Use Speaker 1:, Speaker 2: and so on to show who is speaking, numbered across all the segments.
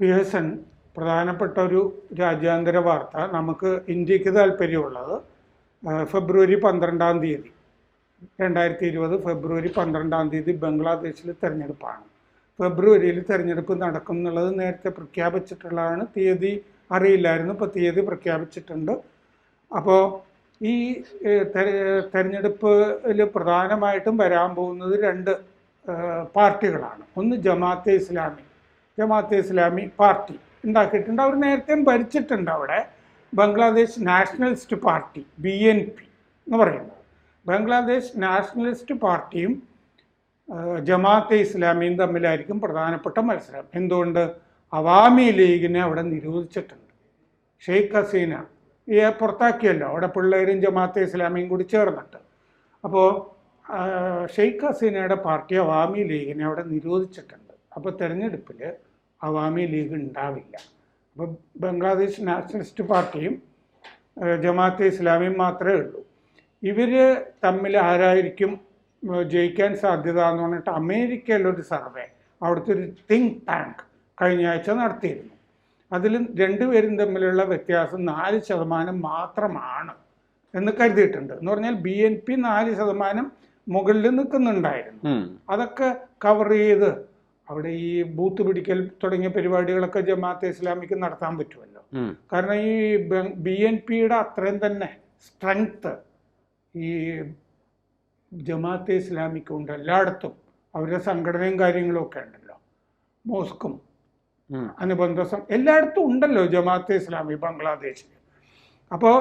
Speaker 1: P S N പ്രധാനപ്പെട്ട ഒരു രാജ്യാന്തര വാർത്ത നമുക്ക് ഇന്ത്യയ്ക്ക് താല്പര്യമുള്ളത് ഫെബ്രുവരി പന്ത്രണ്ടാം തീയതി. രണ്ടായിരത്തി ഇരുപത് ഫെബ്രുവരി പന്ത്രണ്ടാം തീയതി ബംഗ്ലാദേശിൽ തിരഞ്ഞെടുപ്പാണ്. ഫെബ്രുവരിയിൽ തിരഞ്ഞെടുപ്പ് നടക്കും എന്നുള്ളത് നേരത്തെ പ്രഖ്യാപിച്ചിട്ടുള്ളതാണ്. തീയതി അറിയില്ലായിരുന്നു ഇപ്പോൾ തീയതി പ്രഖ്യാപിച്ചിട്ടുണ്ട്. അപ്പോൾ ഈ തെരഞ്ഞെടുപ്പിൽ പ്രധാനമായിട്ടും വരാൻ പോകുന്നത് രണ്ട് പാർട്ടികളാണ്. ഒന്ന് ജമാഅത്തെ ഇസ്ലാമി. ജമാഅത്തെ ഇസ്ലാമി പാർട്ടി ഉണ്ടാക്കിയിട്ടുണ്ട്. അവർ നേരത്തെയും ഭരിച്ചിട്ടുണ്ട് അവിടെ. Bangladesh nationalist party B N P എന്ന് പറയുന്നത്. ബംഗ്ലാദേശ് നാഷണലിസ്റ്റ് പാർട്ടിയും ജമാഅത്തെ ഇസ്ലാമിയും തമ്മിലായിരിക്കും പ്രധാനപ്പെട്ട മത്സരം. എന്തുകൊണ്ട്? അവാമി ലീഗിനെ അവിടെ നിരോധിച്ചിട്ടുണ്ട്. ഷെയ്ഖ് ഹസീന ഈ പുറത്താക്കിയല്ലോ. അവിടെ പിള്ളേരും ജമാഅത്തെ ഇസ്ലാമിയും കൂടി ചേർന്നിട്ട്. അപ്പോൾ ഷെയ്ഖ് ഹസീനയുടെ പാർട്ടി അവാമി ലീഗിനെ അവിടെ നിരോധിച്ചിട്ടുണ്ട്. അപ്പോൾ തെരഞ്ഞെടുപ്പിൽ അവാമി ലീഗ് ഉണ്ടാവില്ല. അപ്പോൾ ബംഗ്ലാദേശ് നാഷണലിസ്റ്റ് പാർട്ടിയും ജമാഅത്തെ ഇസ്ലാമിയും മാത്രമേ ഉള്ളൂ. ഇവർ തമ്മിൽ ആരായിരിക്കും ജയിക്കാൻ സാധ്യത എന്ന് പറഞ്ഞിട്ട് അമേരിക്കയിലൊരു സർവേ അവിടുത്തെ ഒരു തിങ്ക് ടാങ്ക് കഴിഞ്ഞ ആഴ്ച നടത്തിയിരുന്നു. അതിൽ രണ്ടുപേരും തമ്മിലുള്ള വ്യത്യാസം നാല് ശതമാനം മാത്രമാണ് എന്ന് കരുതിയിട്ടുണ്ട്. എന്ന് പറഞ്ഞാൽ ബി എൻ പി നാല് ശതമാനം മുകളിൽ നിൽക്കുന്നുണ്ടായിരുന്നു. അതൊക്കെ കവർ ചെയ്ത് അവിടെ ഈ ബൂത്ത് പിടിക്കൽ തുടങ്ങിയ പരിപാടികളൊക്കെ ജമാഅത്തെ ഇസ്ലാമിക്ക് നടത്താൻ പറ്റുമല്ലോ. കാരണം ഈ ബി എൻ പിയുടെ അത്രയും തന്നെ സ്ട്രെങ്ത് ഈ ജമാഅത്തെ ഇസ്ലാമിക്കുണ്ട് എല്ലായിടത്തും അവരുടെ സംഘടനയും കാര്യങ്ങളും ഒക്കെ ഉണ്ടല്ലോ. മോസ്കും. അനുബന്ധ എല്ലായിടത്തും ഉണ്ടല്ലോ ജമാഅത്തെ ഇസ്ലാമി ബംഗ്ലാദേശിൽ അപ്പോൾ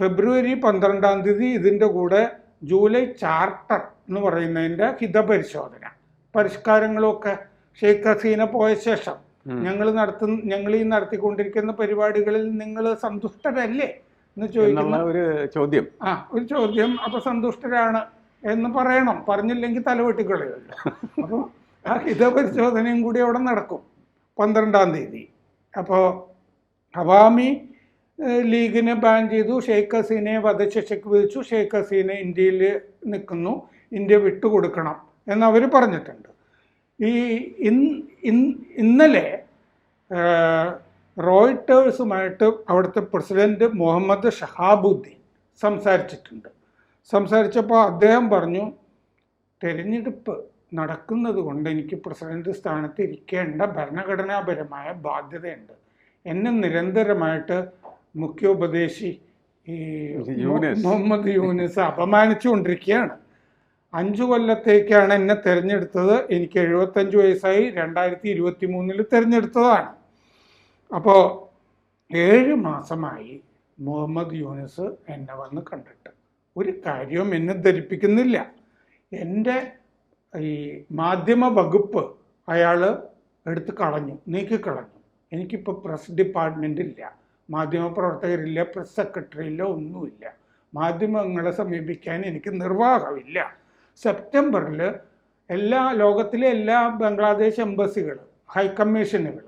Speaker 1: ഫെബ്രുവരി പന്ത്രണ്ടാം തീയതി ഇതിന്റെ കൂടെ ജൂലൈ ചാർട്ടർ എന്ന് പറയുന്നതിന്റെ ഹിതപരിശോധന. പരിഷ്കാരങ്ങളൊക്കെ ഷെയ്ഖ് ഹസീന പോയ ശേഷം. ഞങ്ങൾ നടത്തുന്ന ഞങ്ങൾ ഈ നടത്തിക്കൊണ്ടിരിക്കുന്ന പരിപാടികളിൽ നിങ്ങൾ സന്തുഷ്ടരല്ലേ എന്ന് ചോദിക്കുന്ന
Speaker 2: ഒരു ചോദ്യം.
Speaker 1: ആ ഒരു ചോദ്യം അപ്പൊ സന്തുഷ്ടരാണ് എന്ന് പറയണം. പറഞ്ഞില്ലെങ്കിൽ തലവെട്ടിക്കളയുമല്ലോ അപ്പോൾ ആ ഹിതപരിശോധനയും കൂടി അവിടെ നടക്കും പന്ത്രണ്ടാം തീയതി. അപ്പോൾ അവാമി ലീഗിനെ ബാൻ ചെയ്തു. ഷെയ്ഖ് ഹസീനയെ വധശിക്ഷയ്ക്ക് വിധിച്ചു. ഷെയ്ഖ് ഹസീന ഇന്ത്യയിൽ നിൽക്കുന്നു. ഇന്ത്യ വിട്ടുകൊടുക്കണം. എന്ന് അവർ പറഞ്ഞിട്ടുണ്ട്. ഈ ഇന്നലെ റോയിട്ടേഴ്സുമായിട്ട് അവിടുത്തെ പ്രസിഡന്റ് മുഹമ്മദ് ഷഹാബുദ്ദീൻ സംസാരിച്ചിട്ടുണ്ട്. സംസാരിച്ചപ്പോൾ അദ്ദേഹം പറഞ്ഞു തെരഞ്ഞെടുപ്പ് നടക്കുന്നത് കൊണ്ട് എനിക്ക് പ്രസിഡന്റ് സ്ഥാനത്ത് ഇരിക്കേണ്ട ഭരണഘടനാപരമായ ബാധ്യതയുണ്ട്. എന്നെ നിരന്തരമായിട്ട് മുഖ്യോപദേശി ഈ. മുഹമ്മദ് യൂനിസ് അപമാനിച്ചുകൊണ്ടിരിക്കുകയാണ്. അഞ്ചു കൊല്ലത്തേക്കാണ് എന്നെ തിരഞ്ഞെടുത്തത്. എനിക്ക് എഴുപത്തഞ്ച് വയസ്സായി. രണ്ടായിരത്തി ഇരുപത്തി മൂന്നിൽ തിരഞ്ഞെടുത്തതാണ്. അപ്പോൾ ഏഴ് മാസമായി മുഹമ്മദ് യൂനിസ് എന്നെ വന്ന് കണ്ടിട്ട്. ഒരു കാര്യവും എന്നെ ധരിപ്പിക്കുന്നില്ല. എന്റെ ഈ മാധ്യമ വകുപ്പ് അയാൾ എടുത്ത് കളഞ്ഞു നീക്കിക്കളഞ്ഞു. എനിക്കിപ്പോൾ പ്രസ് ഡിപ്പാർട്ട്മെന്റ് ഇല്ല മാധ്യമപ്രവർത്തകരില്ല പ്രസ് സെക്രട്ടറി ഇല്ല ഒന്നുമില്ല. മാധ്യമങ്ങളെ സമീപിക്കാൻ എനിക്ക് നിർവാഹമില്ല. സെപ്റ്റംബറിൽ എല്ലാ ലോകത്തിലെ എല്ലാ ബംഗ്ലാദേശ് എംബസികൾ ഹൈക്കമ്മീഷനുകൾ.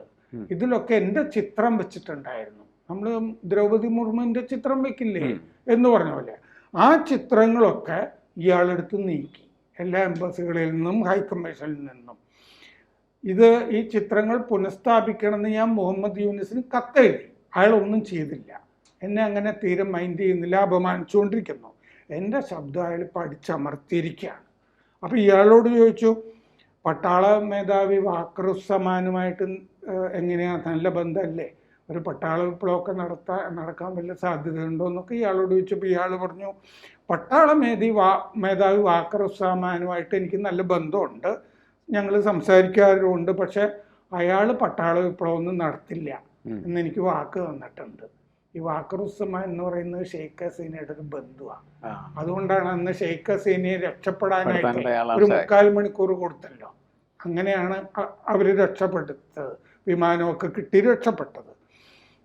Speaker 1: ഇതിലൊക്കെ എന്റെ ചിത്രം വെച്ചിട്ടുണ്ടായിരുന്നു. നമ്മൾ ദ്രൗപദി മുർമുവിന്റെ ചിത്രം വെക്കില്ലേ എന്ന് പറഞ്ഞ പോലെ. ആ ചിത്രങ്ങളൊക്കെ ഇയാളെടുത്ത് നീക്കി. എല്ലാ എംബസികളിൽ നിന്നും ഹൈക്കമ്മീഷനിൽ നിന്നും. ഇത് ഈ ചിത്രങ്ങൾ പുനഃസ്ഥാപിക്കണമെന്ന് ഞാൻ മുഹമ്മദ് യൂനിസിന് കത്തെഴുതി. അയാളൊന്നും ചെയ്തില്ല. എന്നെ അങ്ങനെ തീരെ മൈൻഡ് ചെയ്യുന്നില്ല അപമാനിച്ചുകൊണ്ടിരിക്കുന്നു. എന്റെ ശബ്ദം അയാൾ പഠിച്ചമർത്തിയിരിക്കുകയാണ്. അപ്പോൾ ഇയാളോട് ചോദിച്ചു പട്ടാള മേധാവി വാക്രുസമാനുമായിട്ട് എങ്ങനെയാണ് നല്ല ബന്ധമല്ലേ ഒരു പട്ടാള വിപ്ലവമൊക്കെ നടത്താൻ നടക്കാൻ വല്ല സാധ്യതയുണ്ടോ? എന്നൊക്കെ ഇയാളോട് ചോദിച്ചപ്പോൾ ഇയാൾ പറഞ്ഞു പട്ടാള മേധി വാ മേധാവി വാക്രുസമാനുമായിട്ട് എനിക്ക് നല്ല ബന്ധമുണ്ട്. ഞങ്ങൾ സംസാരിക്കാറുണ്ട് പക്ഷെ അയാൾ പട്ടാള വിപ്ലവം ഒന്നും നടത്തില്ല എന്നെനിക്ക് വാക്ക് തന്നിട്ടുണ്ട്. ഈ വാക്കറുസമ എന്ന് പറയുന്നത് ഷെയ്ഖ് ഹസീനയുടെ ഒരു ബന്ധുവാണ് അതുകൊണ്ടാണ് അന്ന് ഷെയ്ഖ് ഹസീനയെ രക്ഷപ്പെടാനായിട്ട് ഒരു മുക്കാൽ മണിക്കൂർ കൊടുത്തല്ലോ. അങ്ങനെയാണ് അവർ രക്ഷപ്പെടുത്തത്. വിമാനമൊക്കെ കിട്ടി രക്ഷപ്പെട്ടത്.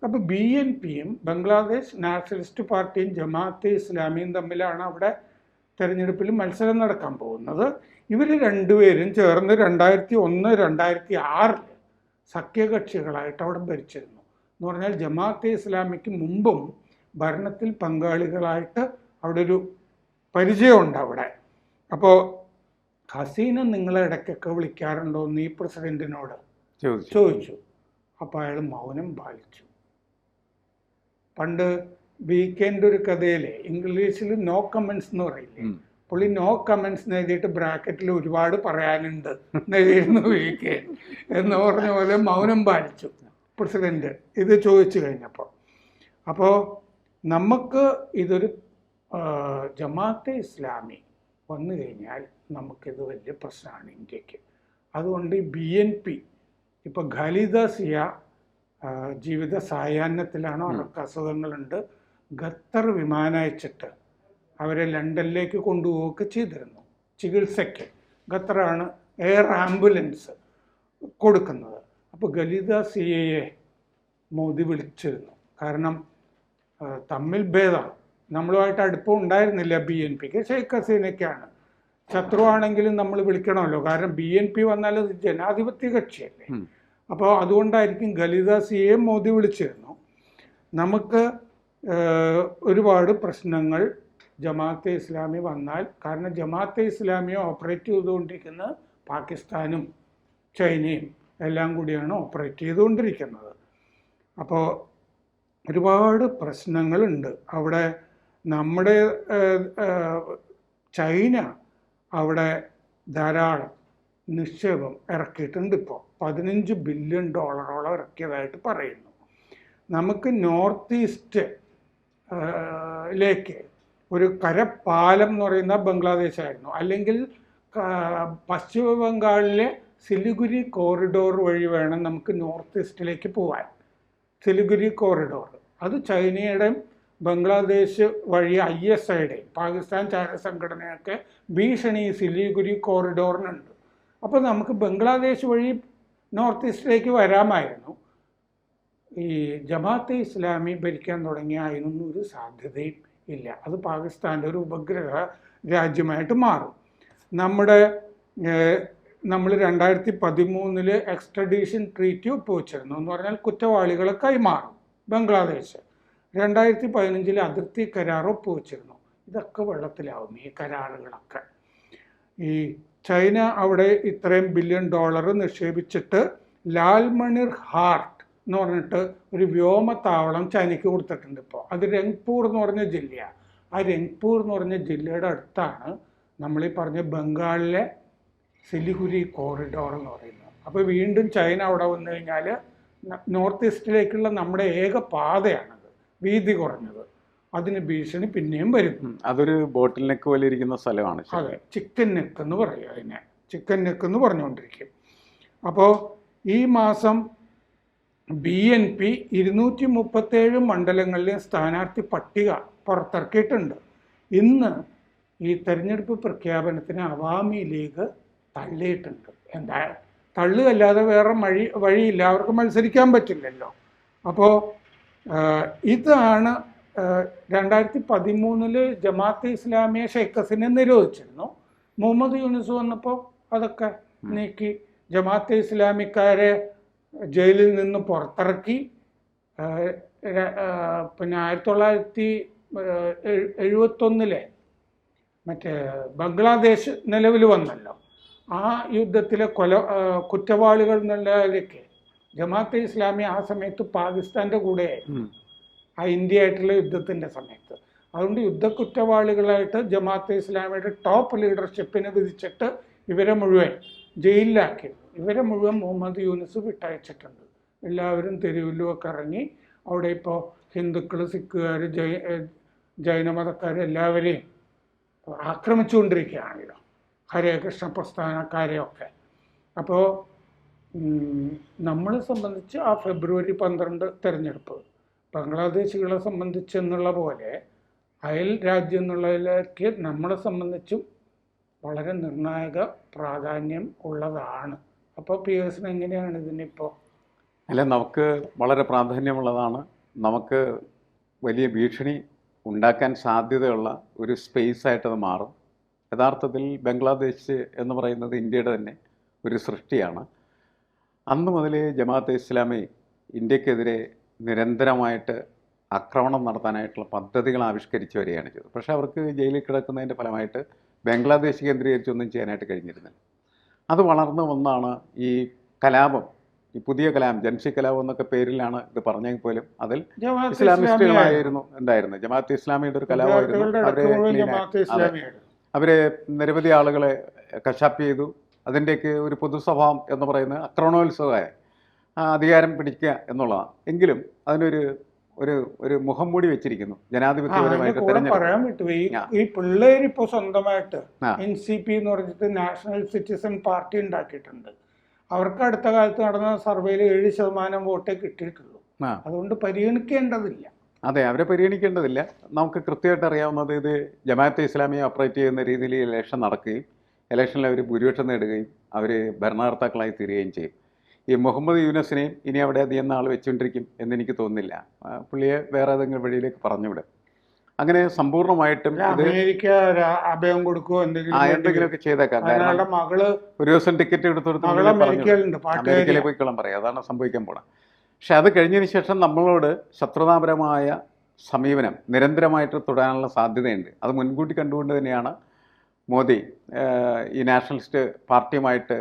Speaker 1: അപ്പോൾ ബി എൻ പിയും ബംഗ്ലാദേശ് നാഷണലിസ്റ്റ് പാർട്ടിയും ജമാഅത്ത് ഇസ്ലാമിയും തമ്മിലാണ് അവിടെ തെരഞ്ഞെടുപ്പിൽ മത്സരം നടക്കാൻ പോകുന്നത്. ഇവർ രണ്ടുപേരും ചേർന്ന് രണ്ടായിരത്തി ഒന്ന് രണ്ടായിരത്തി ആറിൽ സഖ്യകക്ഷികളായിട്ട് അവിടെ ഭരിച്ചിരുന്നു. എന്ന് പറഞ്ഞാൽ ജമാഅത്തെ ഇസ്ലാമിക്ക് മുമ്പും ഭരണത്തിൽ പങ്കാളികളായിട്ട് അവിടെ ഒരു പരിചയമുണ്ട് അവിടെ. അപ്പോൾ ഹസീന നിങ്ങളെ ഇടയ്ക്കൊക്കെ വിളിക്കാറുണ്ടോ നീ പ്രസിഡന്റിനോട്?
Speaker 2: ചോദിച്ചു.
Speaker 1: അപ്പോൾ അയാൾ മൗനം പാലിച്ചു. പണ്ട് വീക്കെൻഡ് ഒരു കഥയിലെ ഇംഗ്ലീഷിൽ നോ കമൻസ് എന്ന് പറയില്ലേ. പുള്ളി നോ കമൻസ് എഴുതിയിട്ട് ബ്രാക്കറ്റിൽ ഒരുപാട് പറയാനുണ്ട്. എന്ന് എഴുതിയിരുന്നു വീക്കെൻഡ്. എന്ന് പറഞ്ഞ പോലെ മൗനം പാലിച്ചു. പ്രസിഡന്റ്. ഇത് ചോദിച്ചു കഴിഞ്ഞപ്പോൾ. അപ്പോൾ നമുക്ക് ഇതൊരു ജമാഅത്തെ ഇസ്ലാമി വന്നു കഴിഞ്ഞാൽ നമുക്കിത് വലിയ പ്രശ്നമാണ് ഇന്ത്യയ്ക്ക്. അതുകൊണ്ട് ഈ ബി എൻ പി ഇപ്പോൾ ഖലിദ സിയ ജീവിത സായാഹ്നത്തിലാണോ അവർക്ക് അസുഖങ്ങളുണ്ട്. ഖത്തർ വിമാനയച്ചിട്ട് അവരെ ലണ്ടനിലേക്ക് കൊണ്ടുപോവുകയൊക്കെ ചെയ്തിരുന്നു. ചികിത്സയ്ക്ക്. ഖത്തറാണ് എയർ ആംബുലൻസ് കൊടുക്കുന്നത്. അപ്പോൾ ഗലിത സി എയെ മോദി വിളിച്ചിരുന്നു. കാരണം തമ്മിൽ ഭേദമാണ് നമ്മളുമായിട്ട് അടുപ്പം ഉണ്ടായിരുന്നില്ല ബി എൻ പിക്ക്. ഷെയ്ഖ് ഹസീനയ്ക്കാണ്. ശത്രുവാണെങ്കിലും നമ്മൾ വിളിക്കണമല്ലോ. കാരണം ബി എൻ പി വന്നാൽ അത് ജനാധിപത്യ കക്ഷിയല്ലേ. അപ്പോൾ അതുകൊണ്ടായിരിക്കും ഗലിത സിയെ മോദി വിളിച്ചിരുന്നു. നമുക്ക് ഒരുപാട് പ്രശ്നങ്ങൾ ജമാഅത്തെ ഇസ്ലാമി വന്നാൽ കാരണം ജമാഅത്തെ ഇസ്ലാമിയെ ഓപ്പറേറ്റ് ചെയ്തുകൊണ്ടിരിക്കുന്ന പാകിസ്ഥാനും ചൈനയും എല്ലാം കൂടിയാണ് ഓപ്പറേറ്റ് ചെയ്തുകൊണ്ടിരിക്കുന്നത്. അപ്പോൾ ഒരുപാട് പ്രശ്നങ്ങളുണ്ട്. അവിടെ നമ്മുടെ ചൈന അവിടെ ധാരാളം നിക്ഷേപം ഇറക്കിയിട്ടുണ്ട് ഇപ്പോൾ പതിനഞ്ച് ബില്യൺ ഡോളറോളം ഇറക്കിയതായിട്ട് പറയുന്നു. നമുക്ക് നോർത്ത് ഈസ്റ്റ് ലേക്ക് ഒരു കരപ്പാലം എന്ന് പറയുന്ന ബംഗ്ലാദേശായിരുന്നു. അല്ലെങ്കിൽ പശ്ചിമ ബംഗാളിലെ സിലിഗുരി കോറിഡോർ വഴി വേണം നമുക്ക് നോർത്ത് ഈസ്റ്റിലേക്ക് പോകാൻ സിലിഗുരി കോറിഡോർ അത് ചൈനയുടെയും ബംഗ്ലാദേശ് വഴി ഐ എസ് ഐയുടെയും പാകിസ്ഥാൻ ചാര സംഘടനയൊക്കെ ഭീഷണി സിലിഗുരി കോറിഡോറിനുണ്ട് അപ്പോൾ നമുക്ക് ബംഗ്ലാദേശ് വഴി നോർത്ത് ഈസ്റ്റിലേക്ക് വരാമായിരുന്നു. ഈ ജമാഅത്തെ ഇസ്ലാമി ഭരിക്കാൻ തുടങ്ങിയ അതിനൊന്നും ഒരു സാധ്യതയും ഇല്ല. അത് പാകിസ്ഥാന്റെ ഒരു ഉപഗ്രഹ രാജ്യമായിട്ട് മാറും. നമ്മുടെ നമ്മൾ രണ്ടായിരത്തി പതിമൂന്നിൽ എക്സ്ട്രഡീഷൻ ട്രീറ്റി ഒപ്പുവെച്ചിരുന്നു എന്ന് പറഞ്ഞാൽ കുറ്റവാളികളെ കൈമാറും ബംഗ്ലാദേശ്. രണ്ടായിരത്തി പതിനഞ്ചിൽ അതിർത്തി കരാർ ഒപ്പുവെച്ചിരുന്നു ഇതൊക്കെ വെള്ളത്തിലാവും ഈ കരാറുകളൊക്കെ. ഈ ചൈന അവിടെ ഇത്രയും ബില്യൺ ഡോളർ നിക്ഷേപിച്ചിട്ട് ലാൽമണിർ ഹാർട്ട് എന്ന് പറഞ്ഞിട്ട് ഒരു വ്യോമത്താവളം ചൈനയ്ക്ക് കൊടുത്തിട്ടുണ്ട് ഇപ്പോൾ അത് രംഗ്പൂർ എന്ന് പറഞ്ഞ ജില്ലയാണ് ആ രംഗ്പൂർ എന്ന് പറഞ്ഞ ജില്ലയുടെ അടുത്താണ് നമ്മൾ ഈ പറഞ്ഞ ബംഗാളിലെ സിലിഗുരി കോറിഡോർ എന്ന് പറയുന്നത്. അപ്പോൾ വീണ്ടും ചൈന അവിടെ വന്നു കഴിഞ്ഞാൽ നോർത്ത് ഈസ്റ്റിലേക്കുള്ള നമ്മുടെ ഏക പാതയാണത്. വീതി കുറഞ്ഞത്. അതിന് ഭീഷണി പിന്നെയും വരും.
Speaker 2: അതൊരു ബോട്ടിൽ നെക്ക് പോലെ ഇരിക്കുന്ന സ്ഥലമാണ്.
Speaker 1: അതെ ചിക്കൻ നെക്ക് എന്ന് പറയും അതിനെ. ചിക്കൻ നെക്ക് എന്ന് പറഞ്ഞുകൊണ്ടിരിക്കും. അപ്പോൾ ഈ മാസം ബി എൻ പി ഇരുന്നൂറ്റി മുപ്പത്തേഴ് മണ്ഡലങ്ങളിലെ സ്ഥാനാർത്ഥി പട്ടിക പുറത്തിറക്കിയിട്ടുണ്ട്. ഇന്ന് ഈ തെരഞ്ഞെടുപ്പ് പ്രഖ്യാപനത്തിന് അവാമി ലീഗ് തള്ളിയിട്ടുണ്ട്. എന്താ തള്ളുകല്ലാതെ വേറെ വഴി വഴിയില്ല. അവർക്ക് മത്സരിക്കാൻ പറ്റില്ലല്ലോ. അപ്പോൾ ഇതാണ് രണ്ടായിരത്തി പതിമൂന്നിൽ ജമാഅത്ത് ഇസ്ലാമിയെ ഷെയ്ഖ് ഹസീനെ നിരോധിച്ചിരുന്നു. മുഹമ്മദ് യൂനിസ് വന്നപ്പോൾ അതൊക്കെ നീക്കി ജമാഅത്തെ ഇസ്ലാമിക്കാരെ ജയിലിൽ നിന്ന് പുറത്തിറക്കി. പിന്നെ ആയിരത്തി തൊള്ളായിരത്തി എഴുപത്തൊന്നിലെ മറ്റേ ബംഗ്ലാദേശ് നിലവിൽ വന്നല്ലോ. ആ യുദ്ധത്തിലെ കൊല കുറ്റവാളികൾ എന്നുള്ളതിലേക്ക് ജമാഅത്തെ ഇസ്ലാമി ആ സമയത്ത് പാകിസ്ഥാന്റെ കൂടെയായിരുന്നു ആ ഇന്ത്യ ആയിട്ടുള്ള യുദ്ധത്തിന്റെ സമയത്ത്. അതുകൊണ്ട് യുദ്ധ കുറ്റവാളികളായിട്ട് ജമാഅത്തെ ഇസ്ലാമിയുടെ ടോപ്പ് ലീഡർഷിപ്പിനെ വിധിച്ചിട്ട് ഇവരെ മുഴുവൻ ജയിലിലാക്കി ഇവരെ മുഴുവൻ മുഹമ്മദ് യൂനിസ് വിട്ടയച്ചിട്ടുണ്ട്. എല്ലാവരും തെരുവിലുമൊക്കെ ഇറങ്ങി അവിടെ ഇപ്പോൾ ഹിന്ദുക്കൾ സിഖുകാർ ജൈ ജൈനമതക്കാർ എല്ലാവരെയും ആക്രമിച്ചുകൊണ്ടിരിക്കുകയാണല്ലോ. ഹരേ കൃഷ്ണ പ്രസ്ഥാനക്കാരെയൊക്കെ അപ്പോൾ നമ്മളെ സംബന്ധിച്ച് ആ ഫെബ്രുവരി പന്ത്രണ്ട് തിരഞ്ഞെടുപ്പ് ബംഗ്ലാദേശികളെ സംബന്ധിച്ച് എന്നുള്ള പോലെ അയൽ രാജ്യം എന്നുള്ളതിലേക്ക് നമ്മളെ സംബന്ധിച്ചും വളരെ നിർണായക പ്രാധാന്യം ഉള്ളതാണ്. അപ്പോൾ പി എസിന് എങ്ങനെയാണ് ഇതിനിപ്പോൾ
Speaker 2: അല്ല നമുക്ക് വളരെ പ്രാധാന്യമുള്ളതാണ്. നമുക്ക് വലിയ ഭീഷണി ഉണ്ടാക്കാൻ സാധ്യതയുള്ള ഒരു സ്പേസ് ആയിട്ട് അത് മാറും. യഥാർത്ഥത്തിൽ ബംഗ്ലാദേശ് എന്ന് പറയുന്നത് ഇന്ത്യയുടെ തന്നെ ഒരു സൃഷ്ടിയാണ്. അന്ന് മുതലേ ജമാഅത്തെ ഇസ്ലാമി ഇന്ത്യക്കെതിരെ നിരന്തരമായിട്ട് ആക്രമണം നടത്താനായിട്ടുള്ള പദ്ധതികൾ ആവിഷ്കരിച്ചു വരികയാണ് ചെയ്തത്. പക്ഷേ അവർക്ക് ജയിലിൽ കിടക്കുന്നതിന്റെ ഫലമായിട്ട് ബംഗ്ലാദേശ് കേന്ദ്രീകരിച്ചൊന്നും ചെയ്യാനായിട്ട് കഴിഞ്ഞിരുന്നില്ല. അത് വളർന്നു വന്നാണ് ഈ കലാപം ഈ പുതിയ കലാം ജൻസി കലാപം എന്നൊക്കെ പേരിലാണ് ഇത് പറഞ്ഞെങ്കിൽ പോലും അതിൽ ഇസ്ലാമിസ്റ്റുകളായിരുന്നു എന്തായിരുന്നു ജമാഅത്ത് ഇസ്ലാമിയുടെ ഒരു
Speaker 1: കലാപമായിരുന്നു.
Speaker 2: അവരെ അവരെ നിരവധി ആളുകളെ കശാപ്പ് ചെയ്തു. അതിന്റെയൊക്കെ ഒരു പൊതുസ്വഭാവം എന്ന് പറയുന്നത് അക്രമണോത്സവമായ അധികാരം പിടിക്കുക എന്നുള്ളതാണ്. എങ്കിലും അതിനൊരു ഒരു ഒരു മുഖം മൂടി വെച്ചിരിക്കുന്നു ജനാധിപത്യപരമായിട്ട്
Speaker 1: പറയാൻ വിട്ടു ഈ
Speaker 2: പിള്ളേര്
Speaker 1: ഈ ഇപ്പൊ സ്വന്തമായിട്ട്. എൻ സി പി എന്ന് പറഞ്ഞിട്ട് നാഷണൽ സിറ്റിസൺ പാർട്ടി ഉണ്ടാക്കിയിട്ടുണ്ട്. അവർക്ക് അടുത്ത കാലത്ത് നടന്ന സർവേയിൽ ഏഴ് ശതമാനം വോട്ടേ കിട്ടിയിട്ടുള്ളൂ. അതുകൊണ്ട് പരിഗണിക്കേണ്ടതില്ല.
Speaker 2: അതെ അവരെ പരിഗണിക്കേണ്ടതില്ല. നമുക്ക് കൃത്യമായിട്ട് അറിയാവുന്നത് ഇത് ജമാഅത്തെ ഇസ്ലാമിയെ ഓപ്പറേറ്റ് ചെയ്യുന്ന രീതിയിൽ ഇലക്ഷൻ നടക്കുകയും ഇലക്ഷനിൽ അവർ ഭൂരിപക്ഷം നേടുകയും അവർ ഭരണകർത്താക്കളായി തീരുകയും ചെയ്യും. ഈ മുഹമ്മദ് യൂനസിനെയും ഇനി അവിടെ അധികം നാൾ വെച്ചുകൊണ്ടിരിക്കും എന്നെനിക്ക് തോന്നുന്നില്ല. പുള്ളിയെ വേറെ ഏതെങ്കിലും വഴിയിലേക്ക് പറഞ്ഞുവിടും. അങ്ങനെ സമ്പൂർണമായിട്ടും
Speaker 1: അമേരിക്ക അഭയം കൊടുക്കുകയോ
Speaker 2: ആ
Speaker 1: എന്തെങ്കിലും.
Speaker 2: എന്തെങ്കിലുമൊക്കെ ചെയ്തേക്കാം. കാരണം
Speaker 1: മകൾ
Speaker 2: ഒരു ദിവസം ടിക്കറ്റ് എടുത്തു
Speaker 1: മകൾ അമേരിക്കയിലുണ്ട് പാട്ടുകാരി
Speaker 2: അമേരിക്കയിലേക്ക് പോയിക്കോളാൻ പറയാം. അതാണ് സംഭവിക്കാൻ പോണത്. പക്ഷെ അത് കഴിഞ്ഞതിന് ശേഷം നമ്മളോട് ശത്രുതാപരമായ സമീപനം നിരന്തരമായിട്ട് തുടരാനുള്ള സാധ്യതയുണ്ട്. അത് മുൻകൂട്ടി കണ്ടുകൊണ്ട് തന്നെയാണ് മോദി ഈ നാഷണലിസ്റ്റ് പാർട്ടിയുമായിട്ട്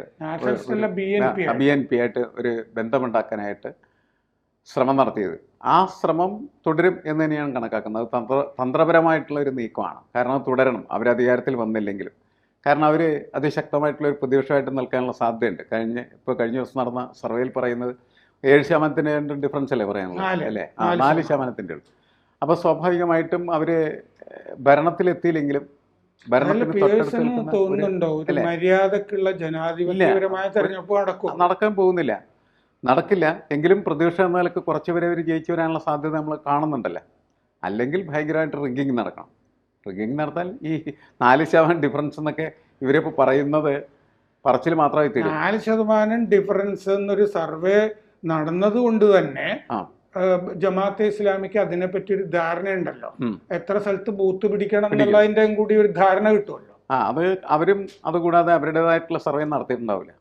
Speaker 1: ബി എൻ പി
Speaker 2: ആയിട്ട്. ഒരു ബന്ധമുണ്ടാക്കാനായിട്ട് ശ്രമം നടത്തിയത്. ആ ശ്രമം തുടരും എന്ന് തന്നെയാണ് കണക്കാക്കുന്നത്. തന്ത്ര തന്ത്രപരമായിട്ടുള്ള ഒരു നീക്കമാണ്. കാരണം അത് തുടരണം. അവർ അധികാരത്തിൽ വന്നില്ലെങ്കിലും. കാരണം അവർ അതിശക്തമായിട്ടുള്ള ഒരു പ്രതിപക്ഷമായിട്ട് നിൽക്കാനുള്ള സാധ്യതയുണ്ട്. കഴിഞ്ഞ ഇപ്പോൾ കഴിഞ്ഞ ദിവസം നടന്ന സർവേയിൽ പറയുന്നത് ഏഴ് ശതമാനത്തിന്റെ ഡിഫറൻസ് അല്ലേ പറയാനുള്ളത്. അല്ലേ?
Speaker 1: നാല്
Speaker 2: ശതമാനത്തിന്റെ ഉള്ളൂ. അപ്പോൾ സ്വാഭാവികമായിട്ടും അവർ ഭരണത്തിലെത്തിയില്ലെങ്കിലും?
Speaker 1: മര്യാദക്കുള്ള ജനാധിപത്യപരമായ തെരഞ്ഞെടുപ്പ് നടക്കും
Speaker 2: നടക്കാൻ പോകുന്നില്ല. നടക്കില്ല. എങ്കിലും പ്രതീക്ഷ എന്ന നിലയ്ക്ക് കുറച്ചുപേരെ അവർ ജയിച്ചു വരാനുള്ള സാധ്യത നമ്മൾ കാണുന്നുണ്ടല്ലോ? അല്ലെങ്കിൽ ഭയങ്കരമായിട്ട് റിഗിങ് നടക്കണം. റിഗിങ് നടത്താൻ ഈ നാല് ശതമാനം ഡിഫറൻസ് എന്നൊക്കെ ഇവരിപ്പോൾ പറയുന്നത് പറച്ചിൽ മാത്രമായി തീരും
Speaker 1: നാല് ശതമാനം ഡിഫറൻസ് എന്നൊരു സർവേ നടന്നത് കൊണ്ട് തന്നെ ജമാഅത്തെ ഇസ്ലാമിക്ക് അതിനെപ്പറ്റി ഒരു ധാരണ ഉണ്ടല്ലോ എത്ര സ്ഥലത്ത് ബൂത്ത് പിടിക്കണം എന്നുള്ളതിന്റെ കൂടി ഒരു ധാരണ കിട്ടുമല്ലോ.
Speaker 2: ആ അത് അവരും അതുകൂടാതെ അവരുടേതായിട്ടുള്ള സർവേ നടത്തിയിട്ടുണ്ടാവില്ല.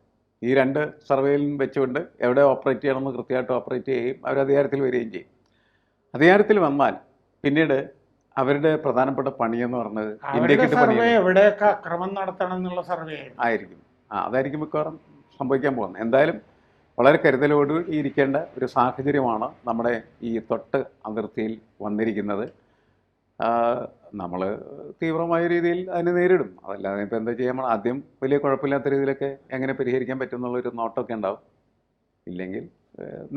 Speaker 2: ഈ രണ്ട് സർവേയിലും വെച്ചുകൊണ്ട് എവിടെ ഓപ്പറേറ്റ് ചെയ്യണമെന്ന് കൃത്യമായിട്ട് ഓപ്പറേറ്റ് ചെയ്യുകയും അവർ അധികാരത്തിൽ വരികയും ചെയ്യും. അധികാരത്തിൽ വന്നാൽ പിന്നീട് അവരുടെ പ്രധാനപ്പെട്ട പണി എന്ന് പറഞ്ഞത് ഇന്ത്യക്കിട്ട്
Speaker 1: എവിടെയൊക്കെ അക്രമം നടത്തണം എന്നുള്ള സർവേ
Speaker 2: ആയിരിക്കും. ആ അതായിരിക്കും മിക്കവാറും സംഭവിക്കാൻ പോകുന്നത്. എന്തായാലും വളരെ കരുതലോട് ഇരിക്കേണ്ട ഒരു സാഹചര്യമാണ് നമ്മുടെ ഈ തൊട്ട് അതിർത്തിയിൽ വന്നിരിക്കുന്നത്. നമ്മൾ തീവ്രമായ രീതിയിൽ അതിനെ നേരിടും. അതല്ലാതെ ഇപ്പോൾ എന്താ ചെയ്യാൻ? ആദ്യം വലിയ കുഴപ്പമില്ലാത്ത രീതിയിലൊക്കെ എങ്ങനെ പരിഹരിക്കാൻ പറ്റും എന്നുള്ളൊരു നോട്ടമൊക്കെ ഉണ്ടാവും. ഇല്ലെങ്കിൽ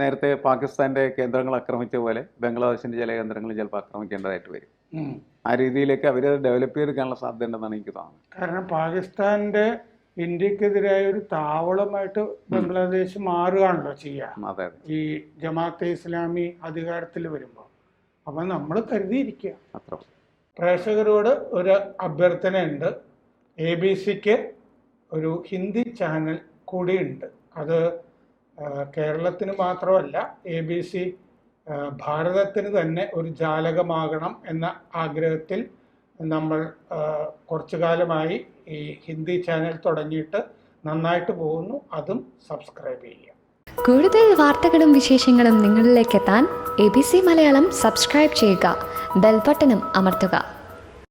Speaker 2: നേരത്തെ പാകിസ്ഥാന്റെ കേന്ദ്രങ്ങൾ ആക്രമിച്ച പോലെ ബംഗ്ലാദേശിന്റെ ചില കേന്ദ്രങ്ങൾ ചിലപ്പോൾ ആക്രമിക്കേണ്ടതായിട്ട് വരും. ആ രീതിയിലേക്ക് അവർ ഡെവലപ്പ് ചെയ്തെടുക്കാനുള്ള സാധ്യത ഉണ്ടെന്നാണ് എനിക്ക് തോന്നുന്നത്.
Speaker 1: കാരണം പാകിസ്ഥാന്റെ ഇന്ത്യക്കെതിരായ ഒരു താവളമായിട്ട് ബംഗ്ലാദേശ് മാറുകയാണല്ലോ ചെയ്യുക
Speaker 2: അതെ
Speaker 1: ഈ ജമാഅത്തെ ഇസ്ലാമി അധികാരത്തിൽ വരുമ്പോൾ അപ്പം നമ്മൾ കരുതിയിരിക്കുക പ്രേക്ഷകരോട് ഒരു അഭ്യർത്ഥന ഉണ്ട് എ ബി സിക്ക് ഒരു ഹിന്ദി ചാനൽ കൂടിയുണ്ട്. അത് കേരളത്തിന് മാത്രമല്ല എ ബി സി ഭാരതത്തിന് തന്നെ ഒരു ജാലകമാകണം എന്ന ആഗ്രഹത്തിൽ നമ്മൾ കുറച്ചു കാലമായി ഈ ഹിന്ദി ചാനൽ തുടങ്ങിയിട്ട് നന്നായിട്ട് പോകുന്നു. അതും സബ്സ്ക്രൈബ് ചെയ്യുക.
Speaker 3: കൂടുതൽ വാർത്തകളും വിശേഷങ്ങളും നിങ്ങളിലേക്ക് എത്താൻ A B C Malayalam subscribe ചെയ്യുക. ബെൽബട്ടനും അമർത്തുക.